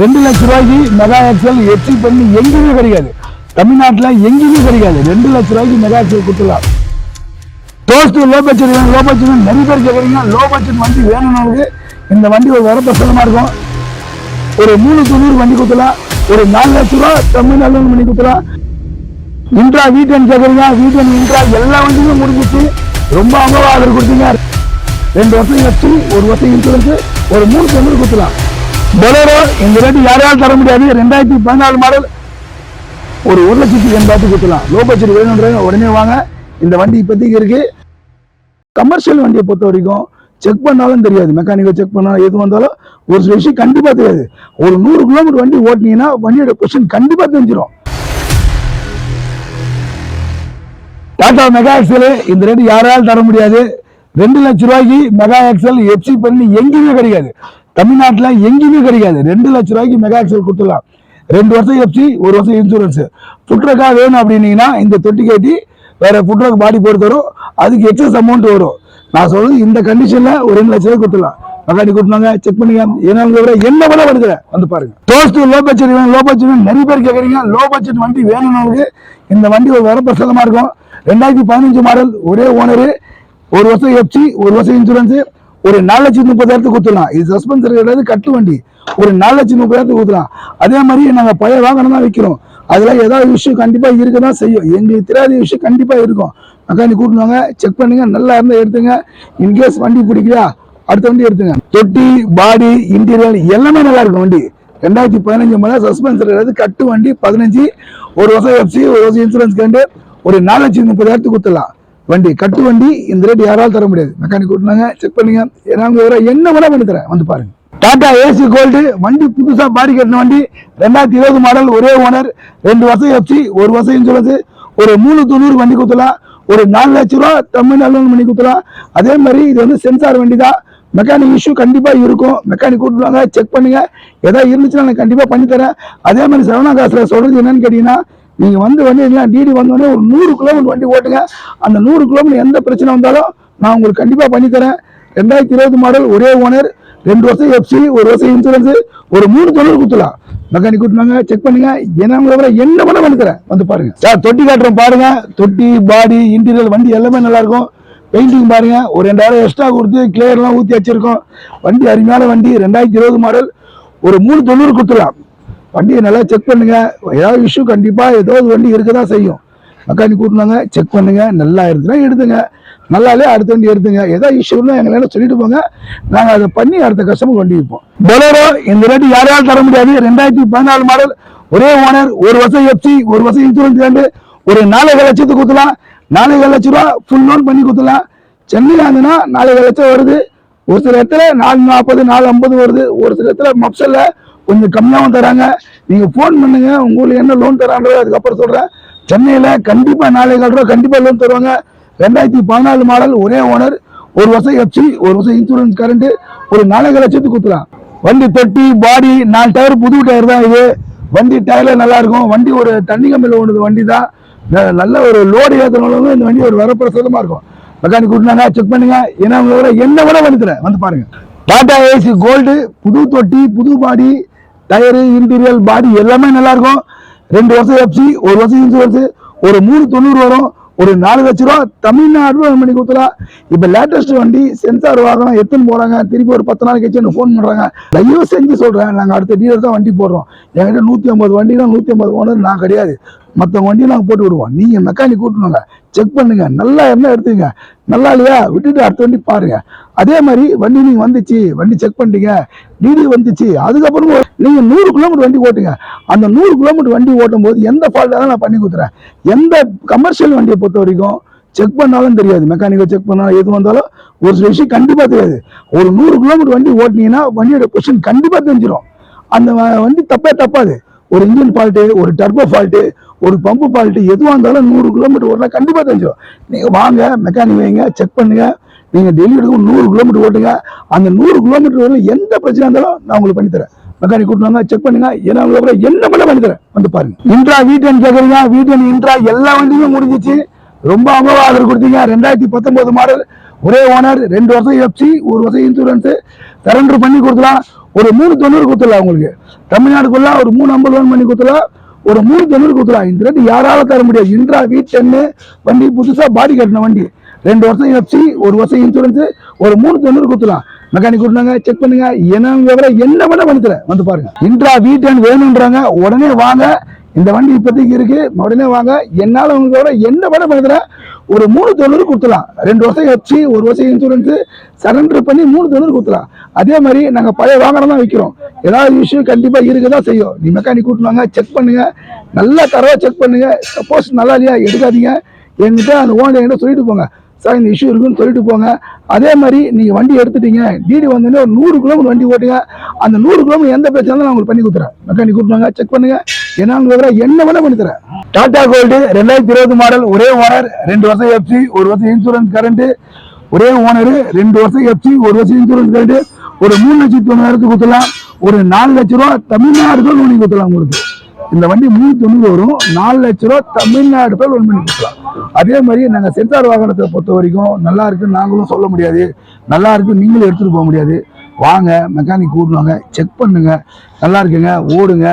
ரெண்டு லட்ச ரூபாய்க்கு மெகா எக்ஸல் எச்சி பண்ணி எங்கேயுமே கிடைக்காது தமிழ்நாட்டில் எங்கேயுமே கிடைக்காது ரெண்டு லட்ச ரூபாய்க்கு மெகா எக்ஸல் கொடுத்துடலாம். டோஸ்ட் லோ பட்ஜெட் வேணும். லோ பட்ஜெட் நிறைய பேர் கேட்குறீங்க லோ பட்ஜெட் வண்டி வேணும்னு இந்த வண்டி ஒரு வரப்பிரசனமாக இருக்கும். ஒரு மூணு தொண்ணூறு வண்டி கொடுத்துலாம் ஒரு நாலு லட்ச ரூபா தமிழ்நாடு பண்ணி கொடுத்துலாம் இன்ட்ரா வீட்டன் கேட்குறீங்க வீட்டன் இன்ட்ரா எல்லா வண்டியுமே முடிஞ்சிச்சு. ரொம்ப அவங்க ஆர்டர் கொடுத்தீங்க. ரெண்டு வருஷம் வச்சு ஒரு வருஷம் இன்சூரன்ஸ் ஒரு மூணு தொண்ணூறு கொடுத்துலாம் பொலரோ இந்த ரேட்டு யாராலும் தர முடியாது? ரெண்டாயிரத்தி பதினாலு மாடல் ஒரு ஒரு லட்சத்துக்கு எண்பதாயிரத்துக்கு கொடுத்துலாம் லோ பட்ஜெட் வேணுன்றவங்க உடனே வாங்க. இந்த வண்டி இப்போதைக்கு இருக்கு. கமர்ஷியல் வண்டியை பொறுத்த வரைக்கும் செக் பண்ணாலும் தெரியாது. மெக்கானிக்கை செக் பண்ணாலும் எது வந்தாலும் ஒரு சில விஷயம் கண்டிப்பாக தெரியாது. ஒரு நூறு கிலோமீட்டர் வண்டி ஓட்டினீங்கன்னா வண்டியோட கொஸ்டின் கண்டிப்பாக தெரிஞ்சிடும் டாடா மெகா எக்ஸல் இந்த ரேட்டு யாராலும் தர முடியாது? ரெண்டு லட்ச ரூபாய்க்கு மெகா எக்ஸல் எஃப்சி பண்ணி எங்கேயுமே கிடைக்காது. தமிழ்நாட்டில் எங்கேயுமே கிடைக்காது. ரெண்டு லட்ச ரூபாய்க்கு மெகா எக்ஸல் கொடுத்துடலாம். ரெண்டு வருஷம் எஃப்சி ஒரு வருஷம் இன்சூரன்ஸ் ஃபுட்ரக்காக வேணும் அப்படின்னீங்கன்னா இந்த தொட்டி கட்டி வேறு ஃபுட்ரக் பாடி போட்டு வரும் அதுக்கு எக்ஸஸ் அமௌண்ட் வரும். நான் சொல்றது இந்த கண்டிஷனில் ஒரு ரெண்டு லட்ச ரூபாய் கொடுத்துடலாம். மகாடி கூட்டினாங்க செக் பண்ணிக்க என்ன உங்க என்ன விட வருகிறேன் வந்து பாருங்க. டோஸ்ட் லோ பட்ஜெட் வேணும் லோ பட்ஜெட் வேணும். நிறைய பேர் கேட்குறீங்க லோ பட்ஜெட் வண்டி வேணும்னு இந்த வண்டி ஒரு வரப்பிரசாதமாக இருக்கும். ரெண்டாயிரத்தி பதினஞ்சு மாடல் ஒரே ஓனரு ஒரு வருஷம் எஃப்சி ஒரு வருஷம் இன்சூரன்ஸு ஒரு நாலு லட்சத்தி முப்பதாயிரத்துக்கு கொடுத்துடலாம் இது சஸ்பென்சர் கிடையாது கட்டு வண்டி. ஒரு நாலு லட்சத்தி முப்பதாயிரத்துக்கு கொடுத்துடலாம் அதே மாதிரி நாங்கள் பழைய வாகனம் தான் விற்கிறோம் அதுல ஏதாவது விஷயம் கண்டிப்பா இருக்க தான் செய்யும். எங்களுக்கு தெரியாத விஷயம் கண்டிப்பா இருக்கும். மெக்கானிக் கூட்டினாங்க செக் பண்ணுங்க நல்லா இருந்தா எடுத்துங்க. இன்கேஸ் வண்டி பிடிக்கலையா அடுத்த வண்டி எடுத்துங்க. தொட்டி பாடி இன்டீரியர் எல்லாமே நல்லா இருக்கும் வண்டி. ரெண்டாயிரத்தி பதினஞ்சு மேலே சஸ்பென்சர் கிடையாது கட்டு வண்டி பதினஞ்சு. ஒரு வருஷம் எஃப்சி ஒரு வருஷம் இன்சூரன்ஸ் கண்டு ஒரு நாலு லட்சத்தி முப்பதாயிரத்துக்கு கொடுத்துடலாம் வண்டி கட்டு வண்டி இந்த ரேட் யாராலும் தர முடியாது. மெக்கானிக் கூட்டினாங்க செக் பண்ணுங்க. ஏன்னா உங்க வேற என்ன வேணா பண்ணி தரேன் வந்து பாருங்க. டாடா ஏசி கோல்டு வண்டி புதுசா பாடி கட்டின வண்டி ரெண்டாயிரத்தி இருபது மாடல் ஒரே ஓனர் ரெண்டு வருஷம் எஃப்சி ஒரு வருஷம் இன்சூரன்ஸ் ஒரு மூணு தொண்ணூறு வண்டி கொடுத்துலாம் ஒரு நாலு லட்ச ரூபா தமிழ்நாடு பண்ணி கொடுத்துலாம் அதே மாதிரி இது வந்து சென்சார் வண்டி தான் மெக்கானிக் இஷ்யூ கண்டிப்பா இருக்கும். மெக்கானிக் கூட்டுவாங்க செக் பண்ணுங்க. ஏதாவது இருந்துச்சுன்னா நான் கண்டிப்பா பண்ணி தரேன் அதே மாதிரி சரவணா காசுல சொல்றது என்னன்னு கேட்டீங்கன்னா நீங்க வந்து வண்டி எல்லாம் டிடி வந்தோடனே ஒரு நூறு கிலோமீட்டர் வண்டி ஓட்டுங்க. அந்த நூறு கிலோமீட்டர் எந்த பிரச்சனை வந்தாலும் நான் உங்களுக்கு கண்டிப்பா பண்ணி தரேன் ரெண்டாயிரத்தி இருபது மாடல் ஒரே ஓனர் ரெண்டு வருஷம் எஃப்சி ஒரு வருஷம் இன்சூரன்ஸ் ஒரு மூணு தொழில் குத்துலாம் மெக்கானிக் கூட்டினாங்க செக் பண்ணுங்க. என்ன என்ன பண்ண பண்ணி வந்து பாருங்க. சார் தொட்டி காட்டுறோம் பாருங்க. தொட்டி பாடி இன்டீரியர் வண்டி எல்லாமே நல்லா இருக்கும். பெயிண்டிங் பாருங்க. ஒரு ரெண்டாயிரம் எக்ஸ்ட்ரா கொடுத்து கிளியர்லாம் ஊற்றி வச்சிருக்கோம். வண்டி அருமையான வண்டி. ரெண்டாயிரத்தி இருபது மாடல் ஒரு மூணு தொண்ணூறு கொடுத்துடலாம். வண்டியை நல்லா செக் பண்ணுங்க. ஏதாவது இஷ்யூ கண்டிப்பாக ஏதோ ஒரு வண்டி இருக்க தான் செய்யும். மெக்கானிக் கூட்டினாங்க செக் பண்ணுங்க. நல்லா இருந்துச்சுன்னா எடுத்துங்க. நல்லாலே அடுத்த வண்டி எடுத்துங்க. ஏதாவது இஷ்யூன்னா எங்களால சொல்லிட்டு போங்க. நாங்கள் அதை பண்ணி அடுத்த கஸ்டமர் வண்டி வைப்போம். பொலேரோ இந்த ரேட்டு யாராலும் தர முடியாது. ரெண்டாயிரத்தி பதினாலு மாடல் ஒரே ஓனர் ஒரு வருஷம் எஃப்சி ஒரு வருஷம் இன்சூரன்ஸ் வேண்டு ஒரு நாலு லட்சத்துக்கு கொடுத்துலாம் நாலு லட்ச ரூபா ஃபுல் லோன் பண்ணி கொடுத்துலாம் சென்னையில் இருந்ததுன்னா நாலு லட்சம் வருது. ஒரு சில இடத்துல நாலு நாற்பது நாலு ஐம்பது வருது. ஒரு சில இடத்துல மப்சல்ல கொஞ்சம் கம்மியாகவும் தராங்க. நீங்கள் ஃபோன் பண்ணுங்க உங்களுக்கு என்ன லோன் தரான்றது அதுக்கப்புறம் சொல்கிறேன் சென்னையில் கண்டிப்பாக நாளை கால் ரூபா லோன் தருவாங்க. ரெண்டாயிரத்தி பதினாலு மாடல் ஒரே ஓனர் ஒரு வருஷம் எஃப்சி ஒரு வருஷம் இன்சூரன்ஸ் கரண்ட்டு ஒரு நாலஞ்சு லட்சத்துக்கு கொடுத்துலாம் வண்டி தொட்டி பாடி நாலு டயர் புது டயர் தான் இது. வண்டி டயரில் நல்லாயிருக்கும் வண்டி ஒரு தண்ணி கம்பியில் ஓடுது வண்டி தான். நல்ல ஒரு லோடு ஏற்றுறவங்களும் இந்த வண்டி ஒரு வரப்பிரசாதமா இருக்கும். மெக்கானிக் கூட்டினாங்க செக் பண்ணுங்க. ஏன்னா உங்களோட என்ன விட வந்து தரேன். வந்து பாருங்க. டாடா ஏசி கோல்டு புது தொட்டி புது பாடி டயரு இன்டீரியல் பாடி எல்லாமே நல்லா இருக்கும் ரெண்டு வருஷம் எஃப்சி ஒரு வருஷம் இன்சூரன்ஸ் ஒரு மூணு தொண்ணூறு வரும். ஒரு நாலு லட்ச ரூபா தமிழ்நாடு பண்ணி கொடுத்துலாம் இப்போ லேட்டஸ்ட் வண்டி சென்சார் வாகனம் எடுத்துன்னு போகிறாங்க திருப்பி ஒரு பத்து நாள் கழிச்சு எனக்கு ஃபோன் பண்ணுறாங்க தயவு செஞ்சு சொல்கிறேன் நாங்கள் அடுத்த டீலர் தான் வண்டி போடுறோம். என்கிட்ட நூற்றி ஐம்பது வண்டினா நூற்றி ஐம்பது ஓனர் நான் கிடையாது. மற்ற வண்டியை நாங்கள் போட்டு விடுவோம். நீங்கள் மெக்கானிக் கூட்டணுங்க செக் பண்ணுங்க. நல்லா என்ன எடுத்துங்க. நல்லா இல்லையா? விட்டுட்டு அடுத்த வண்டி பாருங்க. அதே மாதிரி வண்டி நீங்கள் வந்துச்சு. வண்டி செக் பண்ணிட்டீங்க. டிடி வந்துச்சு. அதுக்கப்புறம் நீங்கள் நூறு கிலோமீட்டர் வண்டி ஓட்டுங்க. அந்த நூறு கிலோமீட்டர் வண்டி ஓட்டும் போது எந்த ஃபால்ட்டாக நான் பண்ணி கொடுத்துறேன். எந்த கமர்ஷியல் வண்டியை பொறுத்த வரைக்கும் செக் பண்ணாலும் தெரியாது. மெக்கானிக்கை செக் பண்ணாலும் எது வந்தாலும் ஒரு சில விஷயம் கண்டிப்பாக தெரியாது. ஒரு நூறு கிலோமீட்டர் வண்டி ஓட்டினீங்கன்னா வண்டியோட கொஸ்டின் கண்டிப்பாக தெரிஞ்சிடும் அந்த வ- வண்டி தப்பே தப்பாது. ஒரு இன்ஜின் ஃபால்ட்டு ஒரு டர்போ ஃபால்ட்டு ஒரு பம்பு ஃபால்ட்டு எதுவாக இருந்தாலும் நூறு கிலோமீட்டர் ஓட்டினா கண்டிப்பாக தெரிஞ்சிடும் நீங்கள் வாங்க மெக்கானிக் வைங்க செக் பண்ணுங்கள் நீங்கள் டெய்லி எடுக்கும் நூறு கிலோமீட்டர் ஓட்டுங்க. அந்த நூறு கிலோமீட்டர் வரல எந்த பிரச்சனை இருந்தாலும் நான் உங்களுக்கு பண்ணித்தரேன் தரேன் மெக்கானிக் கூட்டினாங்க செக் பண்ணுங்க. ஏன்னா உங்களுக்கு என்ன பண்ண பண்ணி தரேன் வந்து பாருங்க. இன்ட்ரா வீட்டன் கேட்குறீங்க வீட்டன் இன்ட்ரா எல்லா வண்டியுமே முடிஞ்சிச்சு. ரொம்ப அமோக ஆர்டர் கொடுத்தீங்க. ரெண்டாயிரத்தி பத்தொன்பது மாடல் ஒரே ஓனர் ரெண்டு வருஷம் எஃப்சி ஒரு வருஷம் இன்சூரன்ஸ் சரண்டர் பண்ணி கொடுத்துலாம் ஒரு மூணு தொண்ணூறு கொடுத்துடலாம் உங்களுக்கு. தமிழ்நாடுக்குள்ள ஒரு மூணு ஐம்பது லோன் பண்ணி கொடுத்துடலாம். ஒரு மூணு தொண்ணூறு கொடுத்துடலாம். இந்த ரேட்டு யாரால தர முடியாது. இன்ட்ரா வீட் டென்னு வண்டி புதுசாக பாடி கட்டின வண்டி. ரெண்டு வருஷம் எஃப்சி ஒரு வருஷம் இன்சூரன்ஸ் ஒரு மூணு தொண்ணூறு கொடுத்துடலாம். மெக்கானிக் கொடுத்தாங்க செக் பண்ணுங்க. என்ன விவரம் என்ன வேணா பண்ணி வந்து பாருங்க. Intra Vuitton வேணும்ன்றாங்க. வேணுன்றாங்க உடனே வாங்க. இந்த வண்டி இப்போதைக்கு இருக்கு. உடனே வாங்க. என்னால் உங்களுக்கு விட என்ன வேணா பண்ணி ஒரு மூணு தொண்ணூறு கொடுத்துலாம் ரெண்டு வருஷம் வச்சு ஒரு வருஷம் இன்சூரன்ஸ் சரண்டர் பண்ணி மூணு தொண்ணூறு கொடுத்துலாம் அதே மாதிரி நாங்கள் பழைய வாகனம் தான் விற்கிறோம் ஏதாவது இஷ்யூ இருக்க இருக்குதான் செய்யும். நீ மெக்கானிக் கூட்டுவாங்க செக் பண்ணுங்க. நல்லா தரவா செக் பண்ணுங்க. சப்போஸ் நல்லா இல்லையா? எடுக்காதீங்க. என்கிட்ட அந்த ஓனர் என்கிட்ட சொல்லிட்டு போங்க. சார் இந்த இஷ்யூ இருக்குன்னு சொல்லிட்டு போங்க. அதே மாதிரி நீங்கள் வண்டி எடுத்துட்டீங்க டிடி வந்தோடனே ஒரு நூறு கிலோமீட்டர் வண்டி ஓட்டுங்க. அந்த நூறு கிலோமீட்டர் எந்த பிரச்சனை இருந்தாலும் நான் உங்களுக்கு பண்ணி கொடுத்துறேன். மெக்கானிக் கூட்டுவாங்க செக் பண்ணுங்க. என்ன விவரம் என்ன வேணா பண்ணி தரேன். டாடா கோல்டு ரெண்டாயிரத்தி இருபது மாடல் ஒரே ஓனர் ரெண்டு வருஷம் எஃப்சி ஒரு வருஷம் இன்சூரன்ஸ் கரண்ட் ஒரே ஓனர் ரெண்டு வருஷம் எஃப்சி ஒரு வருஷம் இன்சூரன்ஸ் கரண்ட் ஒரு மூணு லட்சத்தி தொண்ணூறாயிரத்துக்கு கொடுத்துலாம் ஒரு நாலு லட்ச ரூபா தமிழ்நாடு தான் லோன் கொடுத்துலாம் உங்களுக்கு. இந்த வண்டி மூணு தொண்ணூறு வரும். நாலு லட்ச ரூபா தமிழ்நாடு பேர் லோன் பண்ணி கொடுக்கலாம். அதே மாதிரி நாங்கள் சென்சார் வாகனத்தை பொறுத்த வரைக்கும் நல்லா இருக்குன்னு நாங்களும் சொல்ல முடியாது. நல்லா இருக்கு நீங்களும் எடுத்துகிட்டு போக முடியாது. வாங்க மெக்கானிக் கூட்டுவாங்க செக் பண்ணுங்க. நல்லா இருக்குங்க ஓடுங்க.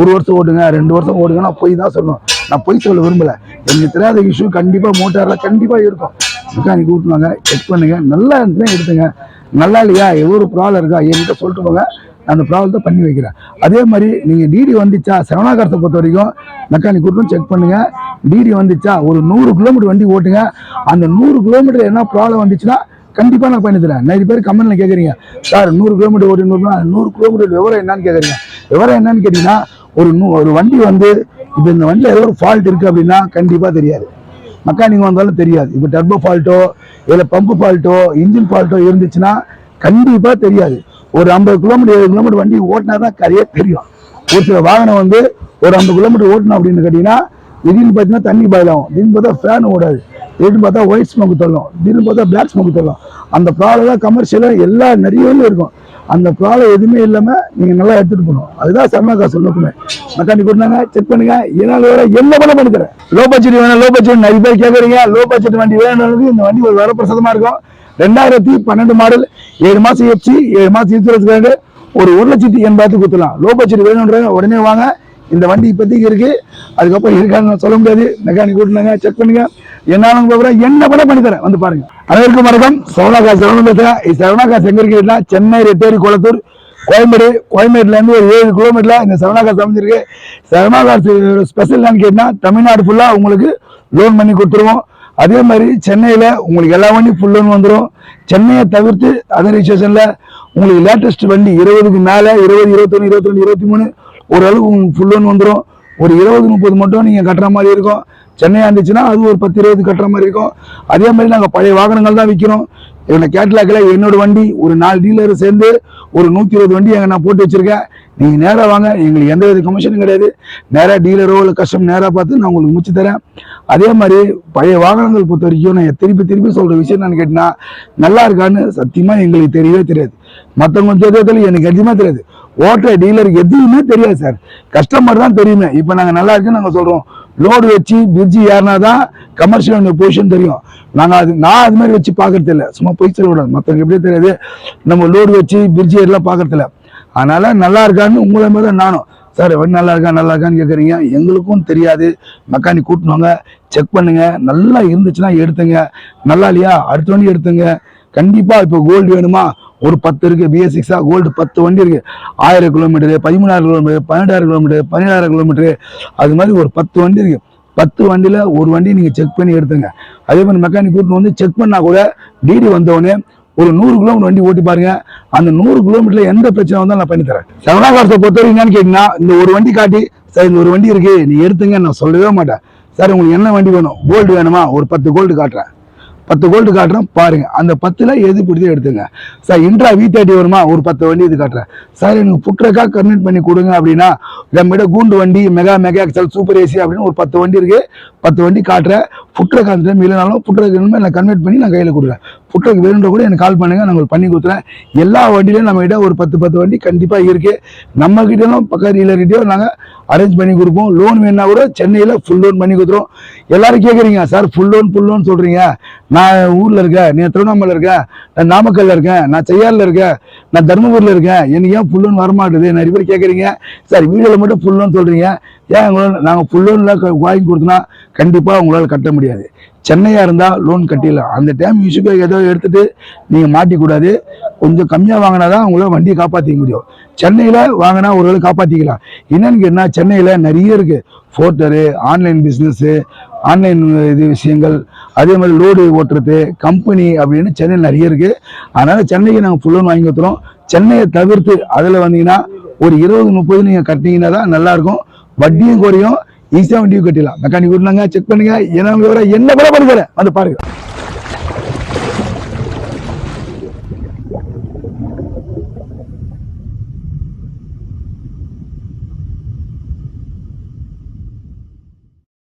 ஒரு வருஷம் ஓடுங்க ரெண்டு வருஷம் ஓடுங்க நான் போய் தான் சொல்லணும். நான் பொய் சொல்ல விரும்பலை. எனக்கு தெரியாத இஷ்யூ கண்டிப்பாக மோட்டாரில் கண்டிப்பாக இருக்கும். மெக்கானிக் கூட்டுவாங்க செக் பண்ணுங்க. நல்லா இருந்துச்சுன்னா எடுத்துங்க. நல்லா இல்லையா? எவ்வளோ ஒரு ப்ராப்ளம் இருக்கா? என்கிட்ட சொல்லிட்டு போங்க. அந்த ப்ராப்ளத்தை பண்ணி வைக்கிறேன். அதே மாதிரி நீங்கள் டிடி வந்துச்சா சரவணாகரத்தை பொறுத்த வரைக்கும் மெக்கானிக் கூட்டும் செக் பண்ணுங்கள் டிடி வந்துச்சா ஒரு நூறு கிலோமீட்டர் வண்டி ஓட்டுங்க. அந்த நூறு கிலோமீட்டர் என்ன ப்ராப்ளம் வந்துச்சுன்னா கண்டிப்பாக நான் பண்ணி தரேன். நிறைய பேர் கம்பெனியில் கேட்குறீங்க சார் நூறு கிலோமீட்டர் ஓட்டி நூறு நூறு கிலோமீட்டர் விவரம் என்னன்னு கேட்குறீங்க விவரம் என்னன்னு கேட்டிங்கன்னா ஒரு நூ ஒரு வண்டி வந்து இப்போ இந்த வண்டியில் ஏதோ ஒரு ஃபால்ட் இருக்குது அப்படின்னா கண்டிப்பாக தெரியாது. மெக்கானிக் வந்தாலும் தெரியாது. இப்போ டர்போ ஃபால்ட்டோ இல்லை பம்பு ஃபால்ட்டோ இன்ஜின் ஃபால்ட்டோ இருந்துச்சுன்னா கண்டிப்பாக தெரியாது. ஒரு ஐம்பது கிலோமீட்டர் ஏழு கிலோமீட்டர் வண்டி ஓட்டினா தான் கரையே தெரியும். ஒரு சில வாகனம் வந்து ஒரு ஐம்பது கிலோமீட்டர் ஓட்டணும் அப்படின்னு கேட்டிங்கன்னா திடீர்னு பார்த்தீங்கன்னா தண்ணி பாயிலாகும் திடீர்னு பார்த்தா ஃபேன் ஓடாது. திடீர்னு பார்த்தா ஒயிட் ஸ்மோக் தள்ளும். திடீர்னு பார்த்தா பிளாக் ஸ்மோக் தள்ளும். அந்த ப்ராப்ளம் தான் கமர்ஷியலாக எல்லா நிறைய இருக்கும். அந்த ப்ராப்ளம் எதுவுமே இல்லாமல் நீங்கள் நல்லா எடுத்துகிட்டு போகணும். அதுதான் சர்மாக்கா சொல்லணுமே மெக்கானிக் கொடுத்தாங்க செக் பண்ணுங்க. என்னால் வேற என்ன பண்ண பண்ணி லோ பட்ஜெட் வேணும் லோ பட்ஜெட் நிறைய பேர் கேட்குறீங்க லோ பட்ஜெட் வண்டி வேணும் இந்த வண்டி ஒரு வரப்பிரசாதமாக இருக்கும். ரெண்டாயிரத்தி பன்னெண்டு மாடல் ஏழு மாசம் எஃப்சி ஏழு மாசம் இன்சூரன்ஸ் கார்டு ஒரு ஒரு லட்சத்தி எண்பதாயிரத்துக்கு கொடுத்துலாம் லோ பட்ஜெட் வேணுன்றாங்க உடனே வாங்க. இந்த வண்டி இப்போதைக்கு இருக்கு. அதுக்கப்புறம் இருக்கான்னு நான் சொல்ல முடியாது. மெக்கானிக் கூட்டினாங்க செக் பண்ணுங்க. என்னாலும் விவரம் என்ன பண்ண பண்ணி தரேன். வந்து பாருங்க. அனைவருக்கும் வணக்கம். சரவணாக்கா சரவணன் பேசுகிறேன் இது சரவணாக்கா எங்கே இருக்குன்னா சென்னை ரெட்டேரி குளத்தூர் கோயம்பேடு. கோயம்பேட்டிலேருந்து ஒரு ஏழு கிலோமீட்டரில் இந்த சரவணாகாஸ் அமைஞ்சிருக்கு சரவணாகாஸ் ஸ்பெஷல் என்னன்னு கேட்டால் தமிழ்நாடு ஃபுல்லாக உங்களுக்கு லோன் பண்ணி கொடுத்துருவோம். அதே மாதிரி சென்னையில் உங்களுக்கு எல்லா வண்டியும் ஃபுல் லோன் வந்துடும் சென்னையை தவிர்த்து அதர் ரிஜிஸ்ட்ரேஷன்ல உங்களுக்கு லேட்டஸ்ட் வண்டி இருபதுக்கு மேலே இருபது இருபத்தொன்னு இருபத்தி ரெண்டு இருபத்தி மூணு ஓரளவுக்கு உங்களுக்கு ஃபுல் லோன் வந்துடும் ஒரு இருபது முப்பது மட்டும் நீங்கள் கட்டுற மாதிரி இருக்கும். சென்னையாக இருந்துச்சுன்னா அது ஒரு பத்து இருபது கட்டுற மாதிரி இருக்கும். அதே மாதிரி நாங்கள் பழைய வாகனங்கள் தான் விற்கிறோம் என்னோட கேட்லாக்கில் என்னோட வண்டி ஒரு நாலு டீலர் சேர்ந்து ஒரு நூற்றி இருபது வண்டி எங்கள் நான் போட்டு வச்சுருக்கேன். நீங்கள் நேராக வாங்க எங்களுக்கு எந்த வித கமிஷனும் கிடையாது. நேராக டீலரோ இல்லை கஷ்டம் நேராக பார்த்து நான் உங்களுக்கு முடிச்சு தரேன். அதே மாதிரி பழைய வாகனங்கள் பொறுத்த வரைக்கும் நான் திருப்பி திருப்பி சொல்கிற விஷயம் என்னன்னு கேட்டேன்னா நல்லா இருக்கான்னு சத்தியமாக எங்களுக்கு தெரியவே தெரியாது. மற்றவங்க தெரியாதால எனக்கு எதுவுமே தெரியாது. ஓட்டுற டீலருக்கு எதுவுமே தெரியாது சார் கஸ்டமர் தான் தெரியுமே. இப்போ நாங்கள் நல்லா இருக்குன்னு நாங்கள் சொல்கிறோம் லோடு வச்சு பிரிட்ஜி ஏறினா தான் கமர்ஷியல் பொசிஷன் தெரியும். நாங்கள் அது நான் அது மாதிரி வச்சு பார்க்கறது இல்லை சும்மா போய் சொல்லக்கூடாது மற்றவங்க எப்படியே தெரியாது. நம்ம லோடு வச்சு பிரிட்ஜி ஏறலாம் பார்க்கறது இல்லை நல்லா இருக்கான்னு உங்களை மாதிரி தான் நானும். சார் வண்டி நல்லா இருக்கா நல்லா இருக்கான்னு கேட்குறீங்க எங்களுக்கும் தெரியாது. மெக்கானிக் கூட்டினவங்க செக் பண்ணுங்க. நல்லா இருந்துச்சுன்னா எடுத்துங்க. நல்லா இல்லையா? அடுத்த வண்டி எடுத்துங்க. கண்டிப்பாக இப்போ கோல்டு வேணுமா? ஒரு பத்து இருக்கு பிஎஸ் சிக்ஸா கோல்டு பத்து வண்டி இருக்கு. ஆயிரம் கிலோமீட்டரு பதிமூணாயிரம் கிலோமீட்டர் பன்னெண்டாயிரம் கிலோமீட்டர் பதினேழாயிரம் கிலோமீட்டரு அது மாதிரி ஒரு பத்து வண்டி இருக்கு. பத்து வண்டியில ஒரு வண்டி நீங்க செக் பண்ணி எடுத்துங்க. அதே மாதிரி மெக்கானிக் கூட்டின்னு வந்து செக் பண்ணா கூட டிடி வந்தவொடனே ஒரு நூறு கிலோமீட்டர் வண்டி ஓட்டி பாருங்க. அந்த நூறு கிலோமீட்டர்ல எந்த பிரச்சனை வந்தாலும் நான் பண்ணி தரேன் சவனாகாரத்தை பொறுத்த வரைக்கும் என்னன்னு கேட்டீங்கன்னா இந்த ஒரு வண்டி காட்டி சார் இந்த ஒரு வண்டி இருக்கு நீ எடுத்துங்க நான் சொல்லவே மாட்டேன். சார் உங்களுக்கு என்ன வண்டி வேணும்? கோல்டு வேணுமா? ஒரு பத்து கோல்டு காட்டுறேன். பத்து கோல்டு காட்டுறேன் பாருங்க. அந்த பத்துல எது பிடிச்சோ எடுத்துங்க. சார் இன்ட்ரா வி தேர்ட்டி வருமா? ஒரு பத்து வண்டி இது காட்டுறேன். சார் எனக்கு புட்ரக்கா கன்வெர்ட் பண்ணி கொடுங்க அப்படின்னா நம்மகிட்ட கூண்டு வண்டி mega mega excel super AC அப்படின்னு ஒரு பத்து வண்டி இருக்கு. பத்து வண்டி காட்டுறேன். புட்ரக் அந்த டைம் இல்லைனாலும் புட்ரக் வேணுமே நான் கன்வெர்ட் பண்ணி நான் கையில் கொடுக்குறேன். புட்ரக் வேணுன்ற கூட எனக்கு கால் பண்ணுங்க நான் உங்களுக்கு பண்ணி கொடுத்துறேன். எல்லா வண்டியிலையும் நம்ம கிட்ட ஒரு பத்து பத்து வண்டி கண்டிப்பாக இருக்கு. நம்ம கிட்டயும் பக்க டீலர்கிட்டயோ நாங்கள் அரேஞ்ச் பண்ணி கொடுப்போம். லோன் வேணா கூட சென்னையில் ஃபுல் லோன் பண்ணி கொடுத்துருவோம் எல்லாரும் கேட்குறீங்க sir full loan full loan சொல்கிறீங்க நான் ஊரில் இருக்கேன் நீ திருவண்ணாமலை இருக்கேன் நான் நாமக்கல்ல இருக்கேன் நான் செய்யாரில் இருக்கேன் நான் தருமபுரியில் இருக்கேன். எனக்கு ஏன் ஃபுல் லோன் வரமாட்டுது நிறைய பேர் கேட்குறீங்க சார் வீடியோவில் மட்டும் ஃபுல் லோன் சொல்கிறீங்க ஏன் உங்களால் நாங்கள் ஃபுல் லோனில் வாங்கி கொடுத்தோன்னா கண்டிப்பாக உங்களால் கட்ட முடியாது. சென்னையாக இருந்தால் லோன் கட்டிடலாம். அந்த டைம் இஷ்யூ ஏதோ எடுத்துட்டு நீங்கள் மாட்டிக்கூடாது. கொஞ்சம் கம்மியாக வாங்கினா தான் உங்களால் வண்டியை காப்பாற்றிக்க முடியும். சென்னையில் வாங்கினா ஒரு காப்பாற்றிக்கலாம் என்னன்னு கேட்டால் சென்னையில் நிறைய இருக்குது ஃபோட்டரு ஆன்லைன் பிஸ்னஸ்ஸு ஆன்லைன் இது விஷயங்கள் அதே மாதிரி லோடு ஓட்டுறது கம்பெனி அப்படின்னு சென்னையில் நிறைய இருக்குது அதனால் சென்னைக்கு நாங்கள் ஃபுல் லோன் வாங்கி கொடுத்துறோம். சென்னையை தவிர்த்து அதில் வந்தீங்கன்னா ஒரு இருபது முப்பது நீங்கள் கட்டினீங்கன்னா தான் நல்லாயிருக்கும் வட்டியும் குறையும் ஈஸியாக வண்டியும் கட்டிடலாம். மெக்கானிக் விடுனாங்க செக் பண்ணுங்க என்ன விவரம் என்ன கூட பண்ணுறேன் வந்து பாருங்க.